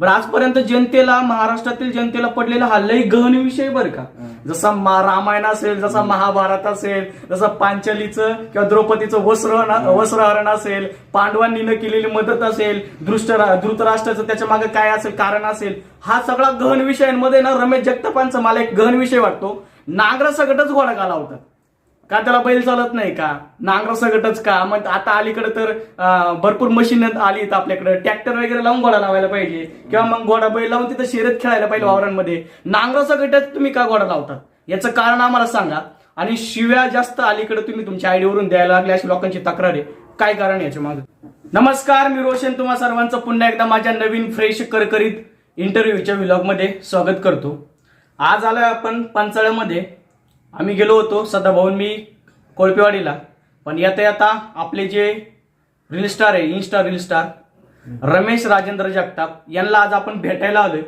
बरं आजपर्यंत जनतेला महाराष्ट्रातील जनतेला पडलेला हा लई गहन विषय बरं का. जसा रामायण असेल जसा महाभारत असेल जसं पांचालीचं किंवा द्रौपदीचं वस्त्र वस्त्रहरण असेल पांडवांनी न केलेली मदत असेल दृष्ट धृतराष्ट्राचं त्याच्यामागे काय असेल कारण असेल हा सगळा गहन विषयांमध्ये ना रमेश जगतापांचा मला एक गहन विषय वाटतो. नांगरा सगटच घोडा घाला होता. का त्याला बैल चालत नाही का? नांगर सगटच का? मग आता अलीकडे तर भरपूर मशीन आली आहेत आपल्याकडे. ट्रॅक्टर वगैरे लावून घोडा लावायला पाहिजे. किंवा मग घोडा बैल लावून तिथं शर्यत खेळायला पाहिजे वावरांमध्ये. नांगर सगटच तुम्ही का घोडा लावतात याचं कारण आम्हाला सांगा. आणि शिव्या जास्त अलीकडे तुम्ही तुमच्या आयडीवरून द्यायला लागले अशी लोकांची तक्रार आहे. काय कारण याच्या मागे? नमस्कार मी रोशन. तुम्हा सर्वांचं पुन्हा एकदा माझ्या नवीन फ्रेश करकरीत इंटरव्ह्यूच्या व्लॉगमध्ये स्वागत करतो. आज आलोय आपण पंचाळ्यामध्ये. आम्ही गेलो होतो सदाभाऊन मी कोळपेवाडीला. पण येता येता आपले जे रील स्टार आहे insta reel star Ramesh Rajendra Jagtap यांना आज आपण भेटायला आलोय.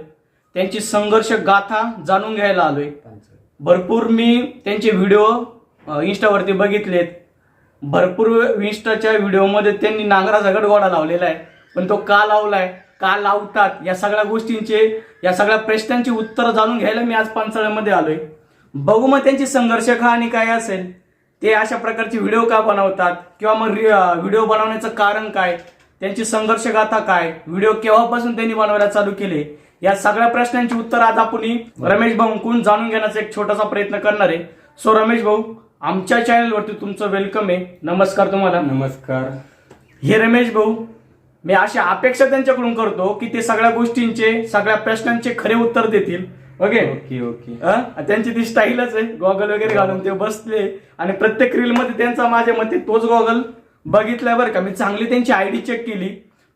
त्यांची संघर्ष गाथा जाणून घ्यायला आलोय. भरपूर मी त्यांचे व्हिडिओ इन्स्टावरती बघितलेत. भरपूर इन्स्टाच्या व्हिडिओमध्ये त्यांनी नांगरा झगड गोडा लावलेला आहे. पण तो का लावलाय का लावतात या सगळ्या गोष्टींचे या सगळ्या प्रश्नांची उत्तरं जाणून घ्यायला मी आज पानसळ्यामध्ये आलोय. बघू मग त्यांची संघर्ष कहाणी काय असेल. ते अशा प्रकारचे व्हिडिओ का बनवतात? किंवा मग व्हिडिओ बनवण्याचं कारण काय? त्यांची संघर्ष गाथा काय? व्हिडिओ केव्हापासून त्यांनी बनवायला चालू केले? या सगळ्या प्रश्नांची उत्तर आज आपण रमेश भाऊंकडून जाणून घेण्याचा एक छोटासा प्रयत्न करणार आहे. सो रमेश भाऊ आमच्या चॅनलवरती तुमचं वेलकम आहे. नमस्कार तुम्हाला. नमस्कार. हे रमेश भाऊ मी अशा अपेक्षा त्यांच्याकडून करतो की ते सगळ्या गोष्टींचे सगळ्या प्रश्नांचे खरे उत्तर देतील. Okay okay okay? त्यांची ती स्टाईलच आहे. गॉगल वगैरे घालून ते बसले. आणि प्रत्येक रील मध्ये त्यांचा माझ्या मते तोच गॉगल बघितलाय बरं का. मी चांगली त्यांची आयडी चेक केली.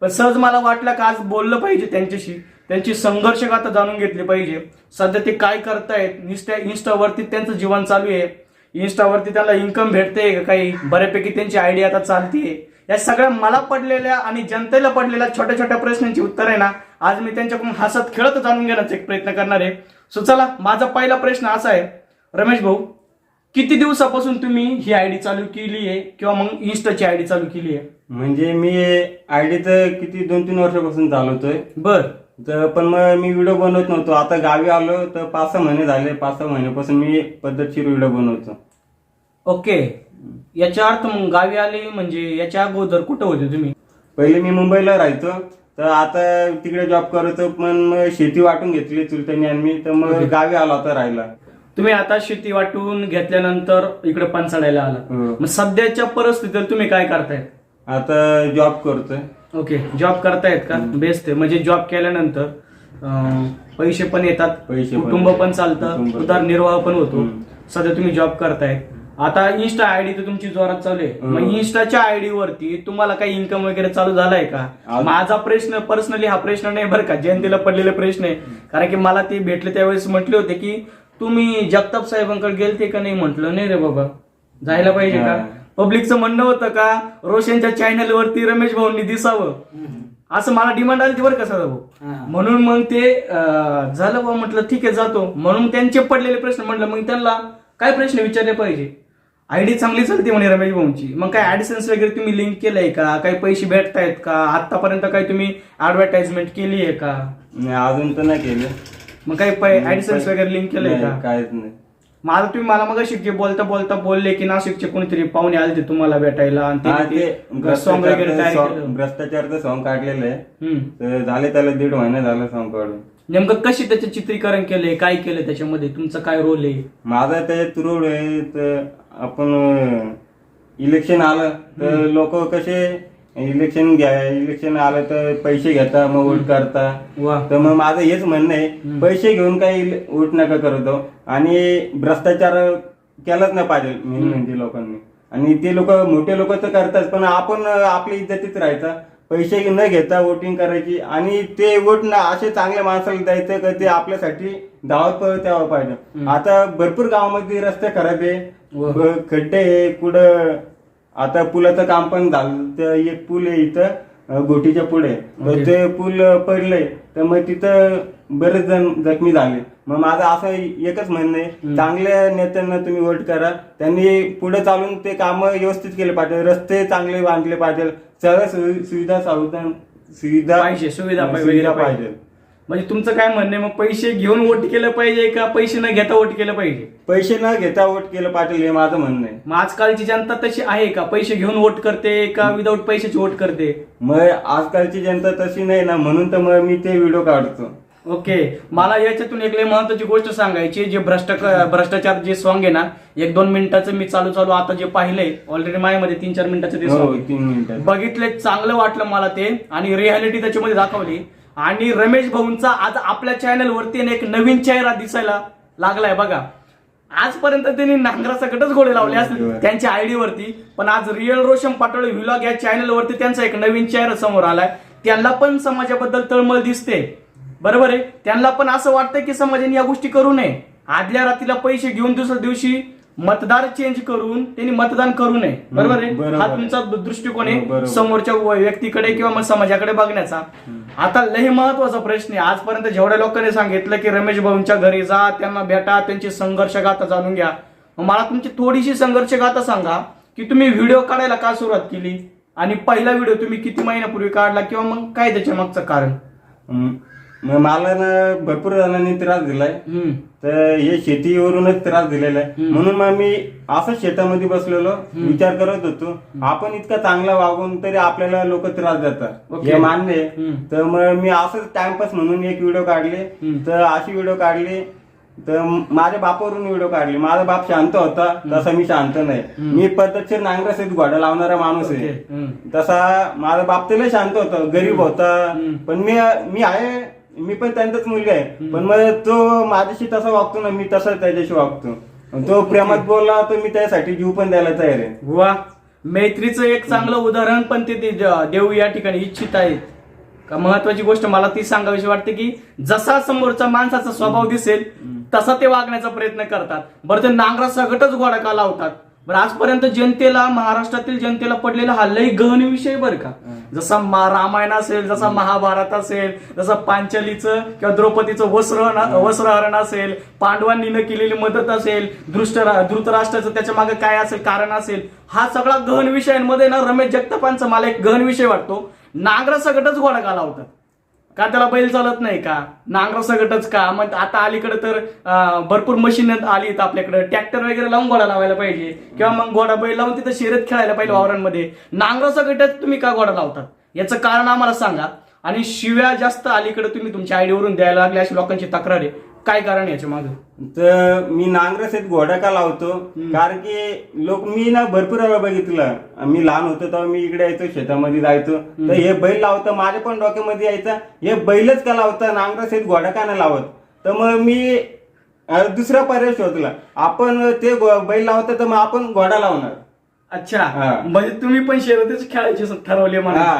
पण सहज मला वाटलं का आज बोललं पाहिजे त्यांच्याशी. त्यांची संघर्ष गाथा जाणून घेतली पाहिजे. सध्या ते काय करतायत? निस्टा इन्स्टावरती त्यांचं जीवन चालू आहे. इन्स्टावरती त्यांना इन्कम भेटते का काही? बऱ्यापैकी त्यांची आयडी आता चालतीये. या सगळ्या मला पडलेल्या आणि जनतेला पडलेल्या छोट्या छोट्या प्रश्नांची उत्तर आहे ना आज मी त्यांच्याकडून हसत खेळत जाणून घेण्याचा एक प्रयत्न करणार आहे. सो चला माझा पहिला प्रश्न असा आहे. रमेश भाऊ किती दिवसापासून तुम्ही ही आयडी चालू केली आहे किंवा मग इन्स्टाची आयडी चालू केली आहे? म्हणजे मी आयडी तर किती दोन तीन वर्षापासून चालवतोय. बर. तर पण मग मी व्हिडिओ बनवत नव्हतो. आता गावी आलो तर पाच सहा महिने झाले. पाच सहा महिन्यापासून मी पद्धतशीर व्हिडिओ बनवतो. ओके. याच्या अर्थ मग गावी आले म्हणजे याच्या अगोदर कुठं होते तुम्ही? पहिले मी मुंबईला राहायचो. तर आता तिकडे जॉब करतो पण मग शेती वाटून घेतली चुलत्यांनी आणि मी तर मग गावी आलो आता राहायला. तुम्ही आता शेती वाटून घेतल्यानंतर इकडे पंचाळायला आला हो. मग सध्याच्या परिस्थितीत तुम्ही काय करताय? आता जॉब करतोय. ओके जॉब करतायत का? बेस्ट आहे. म्हणजे जॉब केल्यानंतर अं, पैसे पण येतात पैसे पण कुटुंब पण चालतं कुटुंब. उदरनिर्वाह पण होतो. हम्म. सध्या तुम्ही जॉब करताय आता इन्स्टा आयडी तर तुमची जोरात चालू आहे. हम्म. मग इन्स्टाच्या आयडी वरती तुम्हाला काही इन्कम वगैरे चालू झालाय का? माझा प्रश्न पर्सनली हा प्रश्न नाही बरं का. जयंतीला पडलेला प्रश्न आहे. कारण की मला ते भेटले त्यावेळेस म्हटले होते की तुम्ही जगताप साहेबांकडे गेलते का नाही? म्हटलं नाही रे बाबा. जायला पाहिजे का? हा. पब्लिकचं म्हणणं होतं का रोशनच्या चॅनल वरती रमेश भाऊंनी दिसावं. असं मला डिमांड आली बरं का भाऊ म्हणून मग ते झालं बा म्हटलं ठीक आहे जातो. म्हणून त्यांचे पडलेले प्रश्न म्हटलं मग त्यांना काय प्रश्न विचारले पाहिजे? आयडी चांगली चालते म्हणे रमेश भाऊंची. मग काय ऍडिसन्स वगैरे तुम्ही लिंक केलंय का? काही पैसे भेटतायत का? आतापर्यंत काही तुम्ही ऍडव्हर्टाइजमेंट केली आहे का? नाही अजून तर नाही केलं. मग काही ऍडिसन्स वगैरे लिंक केलंय नाही, का? काहीच नाही. मला तुम्ही मला मग शिकचे बोलता बोलता बोलले की नाशिकचे कोणीतरी पाहुणे आले ते तुम्हाला भेटायला आणि हा, ते- ते ते सॉंग वगैरे तयार भ्रष्टाचारचं केलं. song- भ्रष्टाचारचं सॉंग काढलेलं आहे. हम्म. तर झाले त्याला दीड महिना झाला सॉंग काढून. नेमकं कशी त्याचे चित्रीकरण केलंय? काय केलं त्याच्यामध्ये? तुमचा काय रोल आहे? माझा त्याच्यात रोड आहे तर आपण इलेक्शन आलं तर लोक कसे इलेक्शन घ्या इलेक्शन आलं तर पैसे घेता मग वोट करता. वा. तर मग माझं हेच म्हणणं आहे पैसे घेऊन काही वोट नका करतो आणि भ्रष्टाचार केलाच नाही पाहिजे मेन म्हणजे लोकांनी. आणि ते लोक मोठे लोक तर करतात पण आपण आपल्या इज्जतीत राहायचा. पैसे न घेता वोटिंग करायची. आणि ते वोट ना असे चांगल्या माणसाला द्यायचं का ते आपल्यासाठी धावत यावं पाहिजे. आता भरपूर गावामध्ये रस्ते खराब आहे. व. खड्डे आहे कुठं आता पुलाचं काम पण झालं तर एक पूल आहे इथं गोटीच्या पुढे. तर ओके. ते पूल पडले तर मग तिथं बरेच जण जखमी झाले. मग माझं असं एकच म्हणणं आहे चांगल्या नेत्यांना तुम्ही वोट करा. त्यांनी पुढे चालून ते काम व्यवस्थित केले पाहिजे. रस्ते चांगले बांधले पाहिजे. सगळ्या सुवि- सुविधा सुविधा पाहिजे, सुविधा पाहिजे. म्हणजे तुमचं काय म्हणणं आहे? मग पैसे घेऊन वोट केलं पाहिजे का पैसे न घेता वोट केलं पाहिजे? पैसे न घेता वोट केलं पाटील हे माझं म्हणणं आहे. मग आजकालची जनता तशी आहे का? पैसे घेऊन वोट करते का विदाऊट पैशाची वोट करते? मग आजकालची जनता तशी नाही ना म्हणून तर मग मी ते व्हिडिओ काढतो. ओके. मला याच्यातून एक लय महत्वाची गोष्ट सांगायची जे भ्रष्ट भ्रष्टाचार जे सॉंग आहे ना एक दोन मिनिटाचं मी चालू चालू आता जे पाहिलंय ऑलरेडी माझ्यामध्ये तीन चार मिनिटाचं ते हो song आहे. तीन मिनिटात बघितले चांगलं वाटलं मला ते आणि रियालिटी त्याच्यामध्ये दाखवली. आणि रमेश भाऊंचा आज आपल्या चॅनल वरती एक नवीन चेहरा दिसायला लागलाय बघा. आजपर्यंत त्यांनी नांगरासकटच घोडे लावले असतील बरोबर. त्यांच्या आयडी वरती. पण आज रिअल रोशन पाटोळे व्हिलॉग या चॅनल वरती त्यांचा एक नवीन चेहरा समोर आलाय. त्यांना पण समाजाबद्दल तळमळ दिसते. बरोबर आहे? त्यांना पण असं वाटतं की समाजाने या गोष्टी करू नये. आदल्या रात्रीला पैसे घेऊन दुसऱ्या दिवशी मतदार चेंज करून त्यांनी मतदान करू नये. बरोबर आहे. हा तुमचा दृष्टिकोन हो, आहे बरोबर. समोरच्या व्यक्तीकडे किंवा मग समाजाकडे बघण्याचा. आता लय महत्त्वाचा प्रश्न आहे. आजपर्यंत जेवढ्या लोकांनी सांगितलं की रमेश भाऊंच्या घरी जा त्यांना भेटा त्यांची संघर्ष गाथा जाणून घ्या. मला तुमची थोडीशी संघर्ष गाथा सांगा की तुम्ही व्हिडिओ काढायला का सुरुवात केली? आणि पहिला व्हिडिओ तुम्ही किती महिन्यापूर्वी काढला किंवा मग काय त्याच्या मागचं कारण. मग मला ना भरपूर जणांनी त्रास दिलाय. हम्म. तर हे शेतीवरूनच त्रास दिलेला आहे. म्हणून मग मी असंच शेतामध्ये बसलेलो. विचार करत होतो. आपण इतका चांगला वागून तरी आपल्याला लोक त्रास देतात. ओके. हे मान्य आहे. हम्म. तर मग मी असंच टाइमपास म्हणून एक व्हिडिओ काढले. हम्म. तर अशी व्हिडिओ काढली. तर माझ्या बापावरून व्हिडिओ काढली. माझा बाप शांत होता. तसा मी शांत नाही. मी पद्धतशीर नांगरसेत घोडा लावणारा माणूस ओके. आहे हम्म. तसा माझा बाप त्याला शांत होता. गरीब होता. पण मी मी आहे मी पण त्यांचाच मुलगा आहे. पण मग तो माझ्याशी तसा वागतो ना मी तसा त्याच्याशी वागतो. तो प्रेमात बोलला तर मी त्यासाठी जीव पण द्यायला तयार आहे. वा. मैत्रीचं एक चांगलं उदाहरण पण ते देऊ या ठिकाणी इच्छित आहेत का महत्वाची गोष्ट मला ती सांगावीशी वाटते की जसा समोरचा माणसाचा स्वभाव दिसेल तसा ते वागण्याचा प्रयत्न करतात. बरं ते नांगरा सगटच गोडा का लावतात? बरं आजपर्यंत जनतेला महाराष्ट्रातील जनतेला पडलेला हा लय गहन विषय बरं का? जसा मा- रामायण असेल जसा महाभारत असेल जसं पांचालीचं किंवा द्रौपदीचं वस्त्र वस्त्रहरण असेल पांडवांनी न केलेली मदत असेल दृष्ट धृतराष्ट्राचं त्याच्यामागे काय असेल कारण असेल हा सगळा गहन विषयांमध्ये ना रमेश जगतापांचा मला एक गहन विषय वाटतो. नांगरा सगटच गोडा का लावतात का त्याला बैल चालत नाही का? नांगरा सगटच का? मग आता अलीकडे तर भरपूर मशीन आली आहेत आपल्याकडे. ट्रॅक्टर वगैरे लावून घोडा लावायला पाहिजे. किंवा मग घोडा बैल लावून तिथं शर्यत खेळायला पाहिजे वावरांमध्ये. नांगरा सगटच तुम्ही का घोडा लावतात याचं कारण आम्हाला सांगा. आणि शिव्या जास्त अलीकडे तुम्ही तुमच्या आयडीवरून द्यायला लागले अशी लोकांची तक्रार आहे. काय कारण याच्या मागे? तर मी नांगरसेत घोडा का लावतो. कारण की लोक मी ना भरपूर वेळा बघितलं. मी लहान होतो तेव्हा मी इकडे यायचो शेतामध्ये जायचो. तर हे बैल लावतं माझ्या पण डोक्यामध्ये यायचं. हे बैलच का लावतं नांगरसेत घोडा का नाही लावत. तर मग मी दुसरा पर्याय शोधला. आपण ते बैल लावतं तर मग आपण घोडा लावणार. अच्छा. हा. म्हणजे तुम्ही पण शर्यतच खेळायची ठरवली म्हणा.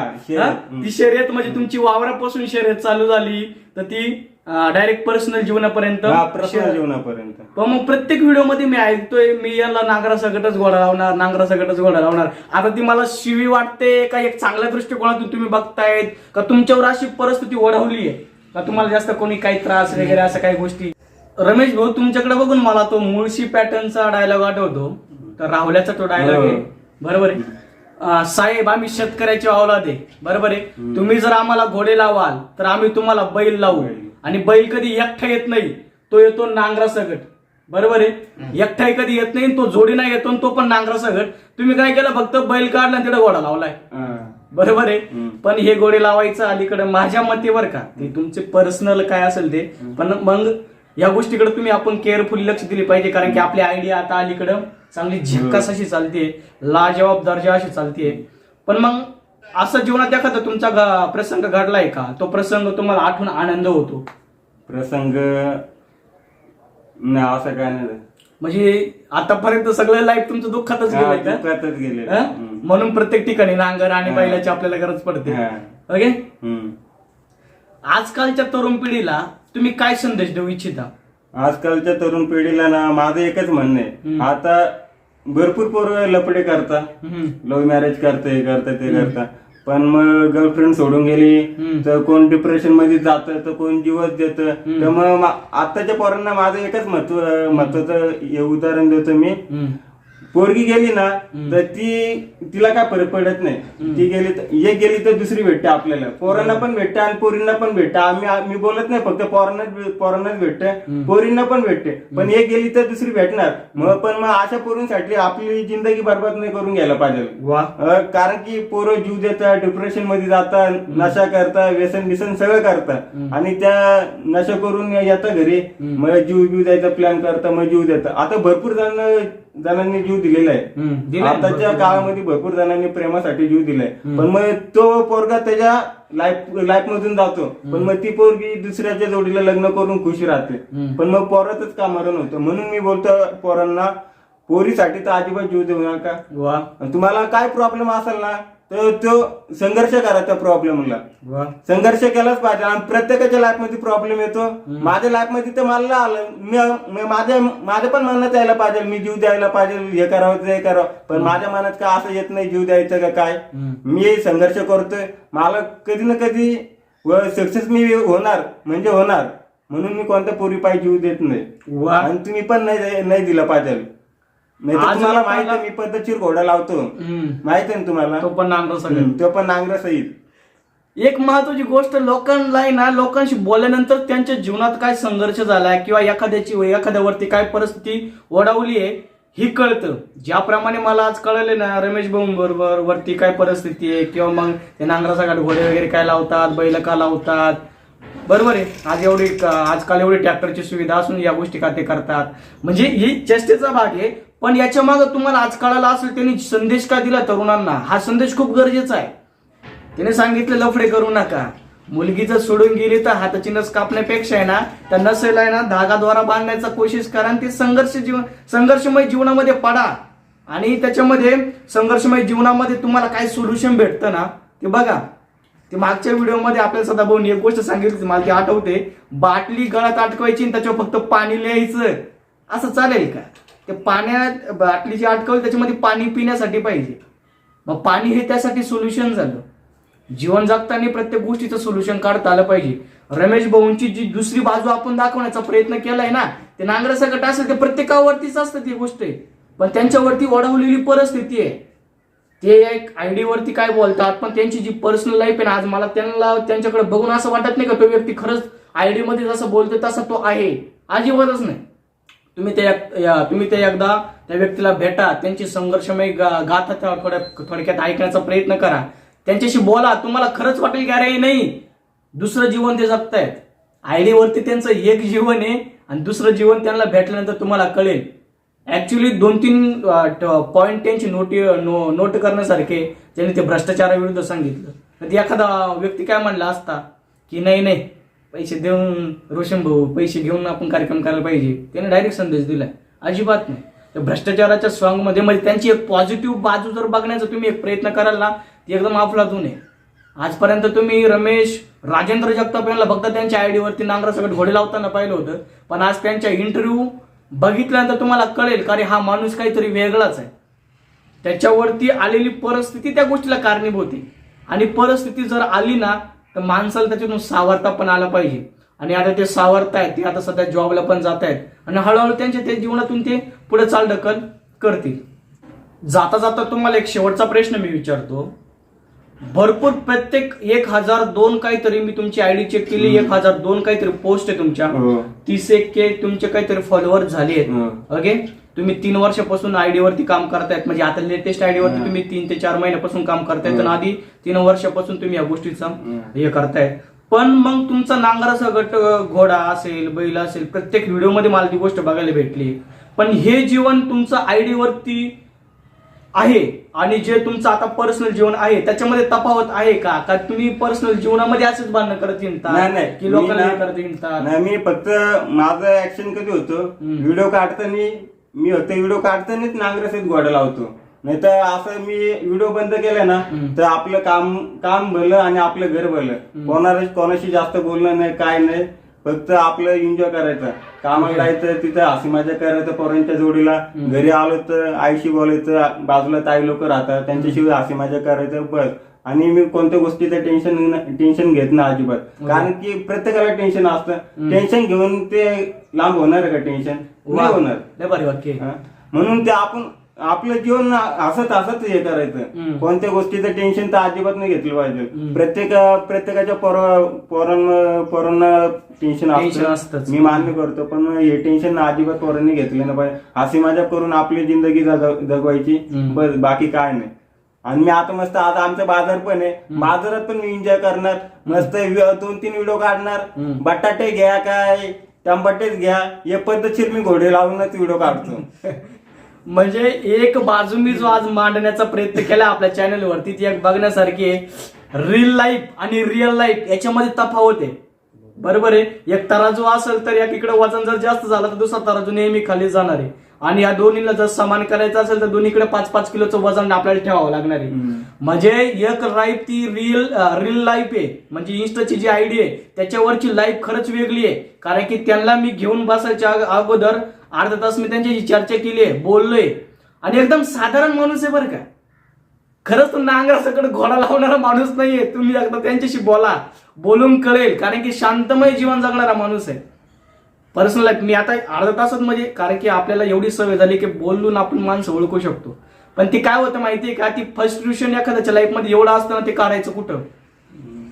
ती शर्यत म्हणजे तुमची वावरापासून शर्यत चालू झाली तर ती डायरेक्ट पर्सनल जीवनापर्यंत. हा, प्रश्न जीवनापर्यंत. पण मग प्रत्येक व्हिडिओमध्ये मी ऐकतोय मी याला नांगरा सगटच घोडा लावणार नांगरा सगटच घोडा लावणार. आता ती मला शिवी वाटते का एक चांगल्या दृष्टिकोनातून तुम्ही बघतायत? का तुमच्यावर अशी परिस्थिती ओढवली आहे का तुम्हाला जास्त कोणी काही त्रास वगैरे असं काही गोष्टी? रमेश भाऊ तुमच्याकडे बघून मला तो मुळशी पॅटर्नचा डायलॉग आठवतो. तर राहुल्याचा तो डायलॉग आहे. हो. बरोबर आहे. अं, साहेब आम्ही शेतकऱ्याची अवलाद आहे बरोबर आहे. तुम्ही जर आम्हाला घोडे लावाल तर आम्ही तुम्हाला बैल लावू. बैल. आणि बैल कधी एकटा येत नाही तो येतो नांगरा सगट बरोबर आहे? एकटाही कधी येत नाही तो जोडी नाही येतो आणि तो पण नांगरा सगट तुम्ही काय केलं? फक्त बैल काढला आणि तिथे घोडा लावलाय. बरोबर आहे. पण हे गोडे लावायचं अलीकडे माझ्या मतेवर का. ते तुमचे पर्सनल काय असेल ते. पण मग या गोष्टीकडे तुम्ही आपण केअरफुली लक्ष दिले पाहिजे. कारण की आपली आयडिया आता अलीकडं चांगली झिक्कास अशी चालते लाजवाब दर्जा अशी चालते पण मग असं जीवनात एखादा तुमचा प्रसंग घडलाय का तो प्रसंग तुम्हाला आठवून आनंद होतो प्रसंग नाही असं काय नाही म्हणजे आतापर्यंत सगळं लाईफ तुमचं दुःखातच हा, गेलंय का दुःखातच गेलेलं. हा? हम्म. म्हणून प्रत्येक ठिकाणी नांगर आणि हा. बैलाची आपल्याला गरज पडते हा. ओके हम्म. आजकालच्या तरुण पिढीला तुम्ही काय संदेश देऊ इच्छिता आजकालच्या तरुण पिढीला ना माझं एकच म्हणणं आहे हम्म. आता भरपूर पोरं लपडे करता. लव्ह मॅरेज करता हे करता ते करता पण मग गर्लफ्रेंड सोडून गेली. तर कोण डिप्रेशनमध्ये जात तर कोण जीवच देत तर मग आताच्या पोरांना माझं एकच महत्त्व महत्वाचं उदाहरण देतो मी. पोरगी गेली ना तर ती तिला काय फरक पडत नाही. ती गेली तर एक गेली तर दुसरी भेटते आपल्याला. पोरांना पण भेटते आणि पोरींना पण भेटते. आम्ही मी बोलत नाही फक्त पोरांनाच पोरांनाच भेटते. पोरींना पण भेटते. पण एक गेली तर दुसरी भेटणार. मग पण मग अशा पोरींसाठी आपली जिंदगी बरबाद नाही करून घ्यायला पाहिजे. कारण की पोरं जीव देतात डिप्रेशनमध्ये जातात नशा करतात व्यसन बिसन सगळं करतात. आणि त्या नशा करून येतात घरी. मग जीव जीव द्यायचा प्लॅन करतात मग जीव देतात. आता भरपूर जण जणांनी जीव दिलेला आहे आताच्या काळामध्ये भरपूर जणांनी प्रेमासाठी जीव दिलाय. पण मग तो पोरगा त्याच्या लाईफ लाईफ मधून जातो. पण मग ती पोरगी दुसऱ्याच्या जोडीला लग्न करून खुशी राहते. पण मग पोरातच का मरण होतं म्हणून मी बोलतो पोरांना पोरीसाठी तर अजिबात जीव देऊ नका. तुम्हाला काय प्रॉब्लेम असेल ना तर तो संघर्ष करा त्या प्रॉब्लेमला वा. संघर्ष केलाच पाहिजे आणि प्रत्येकाच्या लाईफमध्ये प्रॉब्लेम येतो. माझ्या लाईफमध्ये तर मला आलं. मी मी- माझ्या माझ्या पण मनात यायला पाहिजे. मी जीव द्यायला पाहिजे. हे करावं ते करावं. पण माझ्या मनात का असं येत नाही जीव द्यायचं का काय? मी संघर्ष करतोय. मला कधी ना कधी सक्सेस मी होणार. म्हणजे होणार. म्हणून मी कोणत्या पोरी पाय जीव देत नाही. वा. आणि तुम्ही पण नाही नाही दिला पाहिजे. नाही तर आज तुम्हाला लोकांना- माहिती आहे मी पद्धतशीर घोडा लावतो. हम्म. माहिती आहे ना तुम्हाला? तो पण नांगर सगळं. हम्म, तो पण नांगरा सहित एक महत्वाची गोष्ट लोकांना आहे ना लोकांशी बोलल्यानंतर त्यांच्या जीवनात काय संघर्ष झालाय किंवा एखाद्याची एखाद्यावरती काय परिस्थिती ओढावली आहे ही कळतं. ज्याप्रमाणे मला आज कळले ना रमेश भाऊ बरोबर वरती काय परिस्थिती आहे किंवा मग ते नांगरासाठी घोडे वगैरे काय लावतात बैल का लावतात. बरोबर आहे. आज एवढी आजकाल एवढी ट्रॅक्टरची सुविधा असून या गोष्टी का ते करतात? म्हणजे ही चेष्टेचा भाग आहे. पण याच्या मागे तुम्हाला आज कळाला असेल त्यांनी संदेश का दिला तरुणांना? हा संदेश खूप गरजेचा आहे. त्याने सांगितले लफडे करू नका. मुलगी जर सोडून गेली तर हाताची नस कापण्यापेक्षा आहे ना त्या नसेला आहे ना धागाद्वारा बांधण्याचा कोशिश करा आणि ते संघर्ष जीवन संघर्षमय जीवनामध्ये पडा. आणि त्याच्यामध्ये संघर्षमय जीवनामध्ये तुम्हाला काय सोल्युशन भेटतं ना ते बघा. ते मागच्या व्हिडिओमध्ये आपल्याला सदा भाऊ एक गोष्ट सांगितली मला ती आठवते. बाटली गळात अटकवायची आणि त्याच्यावर फक्त पाणी लिहायचं. असं चालेल का? ते पाण्यात बाटली जी अटकवली त्याच्यामध्ये पाणी पिण्यासाठी पाहिजे. मग पाणी हे त्यासाठी सोल्युशन झालं. जीवन जगताना प्रत्येक गोष्टीचं सोल्युशन काढता आलं पाहिजे. रमेश भाऊंची जी दुसरी बाजू आपण दाखवण्याचा प्रयत्न केलाय ना ते नांगरसकट असेल ते प्रत्येकावरतीच असतं ती गोष्ट. पण त्यांच्यावरती ओढवलेली परिस्थिती आहे. ते एक आयडी वरती काय बोलतात पण त्यांची जी पर्सनल लाईफ आहे ना आज मला त्यांना त्यांच्याकडे बघून असं वाटत नाही का तो व्यक्ती खरंच आयडी मध्ये जसं बोलतो तसा तो आहे. अजिबातच नाही. तुम्ही ते तुम्ही ते एकदा त्या व्यक्तीला भेटा त्यांची संघर्षमय गा- गाथा थोड्या थोडक्यात ऐकण्याचा प्रयत्न करा. त्यांच्याशी बोला तुम्हाला खरंच वाटेल की अरे नाही. दुसरं जीवन ते जगतायत. आयडीवरती त्यांचं एक जीवन आहे आणि दुसरं जीवन त्यांना भेटल्यानंतर तुम्हाला कळेल. ऍक्च्युली दोन तीन पॉईंट त्यांची नोटी नो नोट करण्यासारखे त्यांनी ते भ्रष्टाचाराविरुद्ध सांगितलं. तर ते एखादा व्यक्ती काय म्हणला असता की नाही नाही. पैसे देऊन रोशन भाऊ पैसे घेऊन आपण कार्यक्रम करायला पाहिजे. त्याने डायरेक्ट संदेश दिला. अजिबात नाही. तर भ्रष्टाचाराच्या स्वांगमध्ये म्हणजे त्यांची एक पॉझिटिव्ह बाजू जर बघण्याचा तुम्ही एक प्रयत्न कराल ना ती एकदम अफलातून आहे. आजपर्यंत तुम्ही रमेश राजेंद्र जगताप यांना फक्त त्यांच्या आयडीवरती नांगरा सगळं घोडे लावताना पाहिलं होतं. पण आज त्यांच्या इंटरव्ह्यू बघितल्यानंतर तुम्हाला कळेल का रे हा माणूस काहीतरी वेगळाच आहे. त्याच्यावरती आलेली परिस्थिती त्या गोष्टीला कारणीभूत आहे. आणि परिस्थिती जर आली ना तर माणसाला त्याच्यातून सावरता पण आला पाहिजे. आणि आता ते सावरतायत ते आता सध्या जॉबला पण जात आहेत आणि हळूहळू त्यांच्या ते जीवनातून ते पुढे चालढकल करतील. जाता जाता तुम्हाला एक शेवटचा प्रश्न मी विचारतो. भरपूर प्रत्येक एक हजार दोन काहीतरी मी तुमची आयडी चेक केली एक हजार दोन काहीतरी पोस्ट आहे तुमच्या. हो. तीस एक के तुमचे काहीतरी फॉलोअर झाले आहेत. ओके तुम्ही तीन वर्षापासून आयडी वरती काम करतायत म्हणजे आता लेटेस्ट आयडी वरती तुम्ही तीन ते चार महिन्यापासून काम करतायत आणि आधी तीन वर्षापासून तुम्ही या गोष्टीचा हे. करतायत. पण मग तुमचा नांगराचा गट घोडा असेल बैल असेल प्रत्येक व्हिडिओमध्ये मला ती गोष्ट बघायला भेटली. पण हे जीवन तुमचं आयडी वरती आहे आणि जे तुमचं आता पर्सनल जीवन आहे त्याच्यामध्ये तफावत आहे का? का तुम्ही पर्सनल जीवनामध्ये असंच बांधणं करत नाही की लोकांना करत नाही मी फक्त माझं ऍक्शन कधी होतं. व्हिडिओ काढताना मी फक्त व्हिडिओ काढतानाच नांगरसेत घोडा लावतो. नाही तर असं मी व्हिडिओ बंद केला ना. तर आपलं काम काम भलं आणि आपलं घर भलं. कोणाला कोणाशी जास्त बोलणं नाही काय नाही. फक्त आपलं एन्जॉय करायचं. कामाला जायचं तिथं हसी मजा करायचं पोरांच्या जोडीला. घरी आलो तर आईशी बोलायचं बाजूला ताई लोक राहतात त्यांच्याशिवाय हसी मजा करायचं बस. आणि मी कोणत्या गोष्टीचं टेन्शन टेन्शन घेत नाही अजिबात. कारण की प्रत्येकाला टेन्शन असतं. टेन्शन घेऊन ते लांब होणार आहे का टेन्शन नाही होणार. हा? म्हणून ते आपण आपलं जीवन हसत हसत हे करायचं. कोणत्या गोष्टीचं टेन्शन तर अजिबात नाही घेतलं पाहिजे. प्रत्येक प्रत्येकाच्या पोरा पोरांना पोरांना टेन्शन असतं. मी मान्य करतो पण हे टेन्शन अजिबात पोरांनी घेतलं नाही पाहिजे. हसी मजा करून आपली जिंदगी जग- जगवायची. बस बाकी काय नाही. आणि मी आता मस्त आता आमचा बाजार पण आहे. बाजारात पण मी एन्जॉय करणार. मस्त दोन तीन व्हिडिओ काढणार. बटाटे घ्या काय टमाटेच घ्या. हे पद्धतशीर मी घोडे लावूनच व्हिडिओ काढतो. म्हणजे एक बाजू मी जो आज मांडण्याचा प्रयत्न केला आपल्या चॅनल वरती ती एक बघण्यासारखी आहे. रिअल लाईफ आणि रिअल लाईफ याच्यामध्ये तफावत आहे. बरोबर आहे? एक तराजू असेल तर एक इकडे वजन जर जास्त झालं तर दुसरा तराजू नेहमी खाली जाणार आहे. आणि या दोन्हीला जर समान करायचं असेल तर दोन्हीकडे पाच पाच किलोचं वजन आपल्याला ठेवावं लागणार आहे. म्हणजे एक लाईफ ती रिअल रिअल लाईफ आहे. म्हणजे इन्स्टाची जी आयडी आहे त्याच्यावरची लाईफ खरंच वेगळी आहे. कारण की त्यांना मी घेऊन बसायच्या अग- अगोदर अर्धा तास मी त्यांच्याशी चर्चा केली आहे बोललोय. आणि एकदम साधारण माणूस आहे बरं का. खरंच तो नांगरासकडे घोडा लावणारा माणूस नाहीये. तुम्ही एकदा त्यांच्याशी बोला. बोलून कळेल. कारण की शांतमय जीवन जगणारा माणूस आहे. पर्सनल लाईफ मी आता अर्धा तासात म्हणजे कारण की आपल्याला एवढी सवय झाली की बोलून आपण माणसं ओळखू शकतो. पण ती काय होतं माहितीये का ती फर्स्ट ट्युशन एखाद्याच्या लाईफमध्ये एवढं असतं ना ते काढायचं कुठं?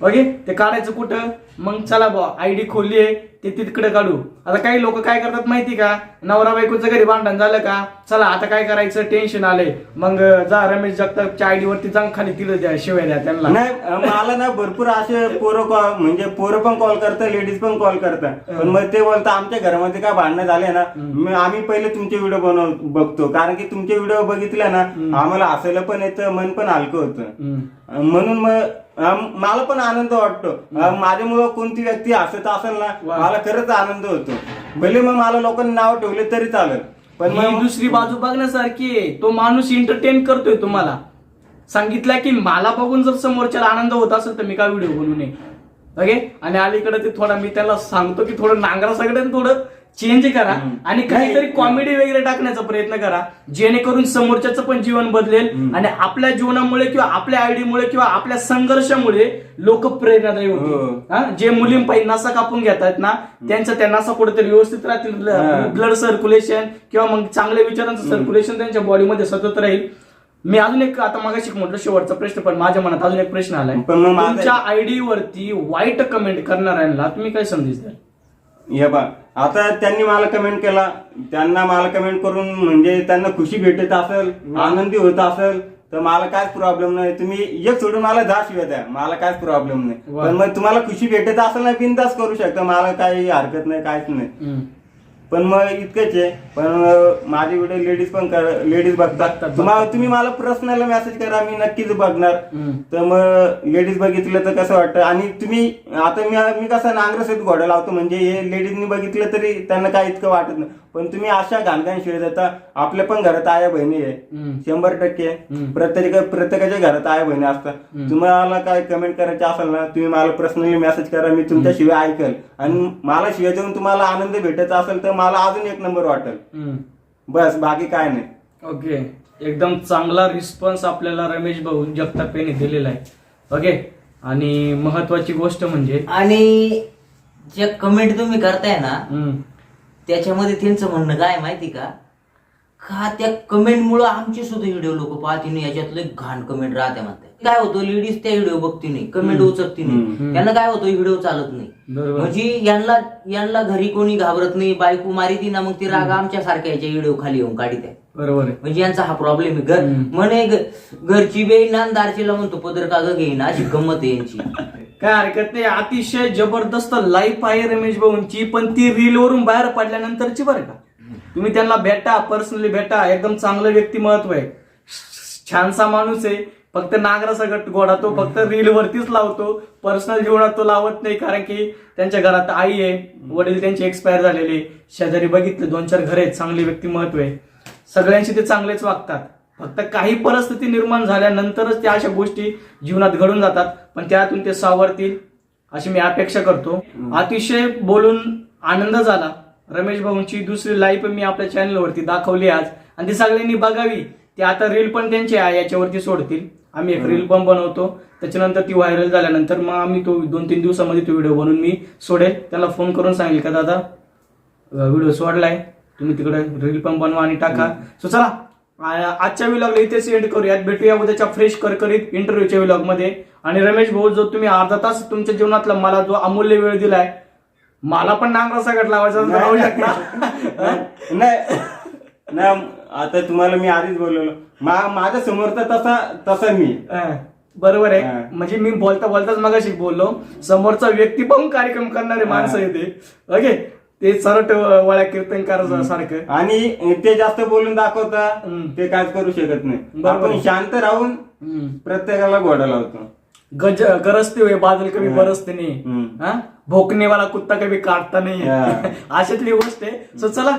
ओके? ते काढायचं कुठं? मग चला बा आयडी खोलली आहे ते तिकडे काढू. आता काही लोक काय करतात माहिती का? नवरा बायकोचं घरी भांडण झालं का? चला आता काय करायचं? टेन्शन आले मग जा रमेश जगतापच्या आयडी वरती जाऊन खाली तिला द्या शिवाय द्या त्यांना. नाही मला ना भरपूर असे पोरं कॉल म्हणजे पोरं पण कॉल करतात लेडीज पण कॉल करतात. पण मग ते बोलतात आमच्या घरामध्ये काय भांडणं झाले ना मी- आम्ही पहिले तुमचे व्हिडिओ बनव बघतो. कारण की तुमचे व्हिडिओ बघितले ना आम्हाला हसायला पण येतं मन पण हलकं होतं. म्हणून मग मला पण आनंद वाटतो. अं, माझ्यामुळं कोणती व्यक्ती हसत असेल ना. मला खरंच आनंद होतो. भले मग मला लोकांनी नाव ठेवले तरी चालेल पण ही मग दुसरी बाजू बघण्यासारखी आहे. तो माणूस एंटरटेन करतोय तुम्हाला. सांगितलं की मला बघून जर समोरच्याला आनंद होत असेल तर मी काय व्हिडिओ बनवू नये. ओके आणि अलीकडे ते थोडा मी त्याला सांगतो की थोडं नांगरा सगळ्यांनी थोडं चेंज करा. आणि काहीतरी कॉमेडी वगैरे टाकण्याचा प्रयत्न करा जेणेकरून समोरच्याचं पण जीवन बदलेल आणि आपल्या जीवनामुळे किंवा आपल्या आयडीमुळे किंवा आपल्या संघर्षामुळे लोक प्रेरणादायी. होतील. हा? जे मुलींपायी नसा कापून घेतात ना त्यांचं त्या नसा कुठेतरी व्यवस्थित राहतील. ब्लड सर्क्युलेशन किंवा मग चांगल्या विचारांचं सर्क्युलेशन त्यांच्या बॉडीमध्ये सतत राहील. मी अजून एक आता मागाशी म्हटलं शेवटचा प्रश्न पण माझ्या मनात अजून एक प्रश्न आलाय. तुमच्या आयडी वरती वाईट कमेंट करणाऱ्यांना तुम्ही काय संदेश द्याल? हे बा आता त्यांनी मला कमेंट केला. त्यांना मला कमेंट करून म्हणजे त्यांना खुशी भेटत असेल आनंदी होत असेल तर मला कायच प्रॉब्लेम नाही. तुम्ही एक सोडून मला दहा शिवाय द्या. मला कायच प्रॉब्लेम नाही. पण मग तुम्हाला खुशी भेटत असेल ना बिंदास करू शकता. मला काही हरकत नाही काहीच नाही. पण मग इतकंच आहे. पण माझे व्हिडिओ लेडीज पण लेडीज बघतात. तुम्हाला तुम्ही मला पर्सनल मेसेज करा मी नक्कीच बघणार. तर मग लेडीज बघितलं तर कसं वाटतं? आणि तुम्ही आता मी मी कसं नांगरसेत घोडा लावतो म्हणजे हे लेडीजनी बघितलं तरी त्यांना काय इतकं वाटत नाही. पण तुम्ही अशा घाणघाण शिवाय जाता आपल्या पण घरात आया बहिणी आहे. शंभर टक्के. प्रत्येक प्रत्येकाच्या घरात आया बहिणी असतात तुम्हाला काय कमेंट करायचे असेल ना तुम्ही मला पर्सनली मेसेज करा मी तुमच्या शिवाय ऐकल. आणि मला शिवाय देऊन तुम्हाला आनंद भेटत असेल तर मला अजून एक नंबर वाटेल. बस बाकी काय नाही. ओके. एकदम चांगला रिस्पॉन्स आपल्याला रमेश भाऊ जगताप यांनी दिलेला आहे. ओके? आणि महत्वाची गोष्ट म्हणजे? आणि जे कमेंट तुम्ही करताय ना. त्याच्यामध्ये त्यांचं म्हणणं काय माहिती का? का त्या कमेंट मुळे आमचे सुद्धा व्हिडिओ लोक पाहते नाही याच्यातलं एक घाण कमेंट राहते म्हणते काय होतं लेडीज त्या व्हिडिओ बघते नाही कमेंट उचकते नाही. त्यांना काय होतं व्हिडिओ चालत नाही. म्हणजे यांना यांना घरी कोणी घाबरत नाही बायको मारी ना मग ती राग आमच्या सारख्या याच्या व्हिडिओ खाली येऊन काढी त्या. बरोबर म्हणजे यांचा हा प्रॉब्लेम आहे. घर. म्हणे घरची बेई ना दारचीला म्हणतो पदर का घेईना अशी गंमत आहे यांची. काय हरकत नाही अतिशय जबरदस्त लाईफ आहे रमेश भाऊंची पण ती रील वरून बाहेर पडल्यानंतरची बरं का. तुम्ही त्यांना भेटा पर्सनली भेटा एकदम चांगलं व्यक्तिमत्व आहे. छानसा माणूस आहे फक्त नागराचा गट गोडा तो फक्त रील वरतीच लावतो पर्सनल जीवनात तो लावत नाही कारण की त्यांच्या घरात आई आहे वडील त्यांचे एक्सपायर झालेले शेजारी बघितले दोन चार घर आहेत चांगले व्यक्तिमत्व आहे. सगळ्यांशी ते चांगलेच वागतात. फक्त काही परिस्थिती निर्माण झाल्यानंतरच त्या अशा गोष्टी जीवनात घडून जातात. पण त्यातून ते सावरतील अशी मी अपेक्षा करतो. अतिशय बोलून आनंद झाला. रमेश भाऊंची दुसरी लाईफ मी आपल्या चॅनलवरती दाखवली आज. आणि ती सगळ्यांनी बघावी. ते आता रील पण त्यांची आहे याच्यावरती सोडतील. आम्ही एक रील पण बनवतो. त्याच्यानंतर ती व्हायरल झाल्यानंतर मग आम्ही तो दोन तीन दिवसामध्ये तो व्हिडिओ बनवून मी सोडेल. त्याला फोन करून सांगेल का दादा व्हिडिओ सोडलाय. तुम्ही तिकडे रील पण बनवा आणि टाका. सो चला. आजच्या विलॉगला इथेच एंड करूयात. भेटूया उद्याच्या फ्रेश करकरीत इंटरव्ह्यूच्या विलॉगमध्ये. आणि रमेश भाऊ जो तुम्ही अर्धा तास तुमच्या जीवनातला मला जो अमूल्य वेळ दिलाय मला पण नांगरा सगळं लावायचा तर लावू शकता. नाही. नाही आता तुम्हाला मी आधीच बोललेलो. माझ्या समोरचा तसा तसा मी. बरोबर आहे. म्हणजे मी बोलता बोलताच मगाशी बोललो. समोरचा व्यक्ती पाहून कार्यक्रम करणारे माणसं येते ओके ते सरट वळ्या कीर्तनकार सारखं आणि ते जास्त बोलून दाखवता. ते काहीच करू शकत नाही. आपण शांत राहून. प्रत्येकाला घोडा लावतो गज गरजते हुए बादल कभी हा. बरसते नाही. हा? भोकने वाला कुत्ता कभी काटता नाही. अशातली गोष्ट आहे सो चला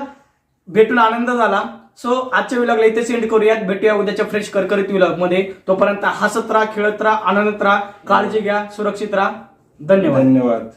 भेटून आनंद झाला सो आजच्या विलॉगला इथे सेंड करूयात भेटूया उद्याच्या फ्रेश करकरीत विलॉगमध्ये तोपर्यंत हसत राहा खेळत राहा आनंदात राहा काळजी घ्या सुरक्षित राहा धन्यवाद धन्यवाद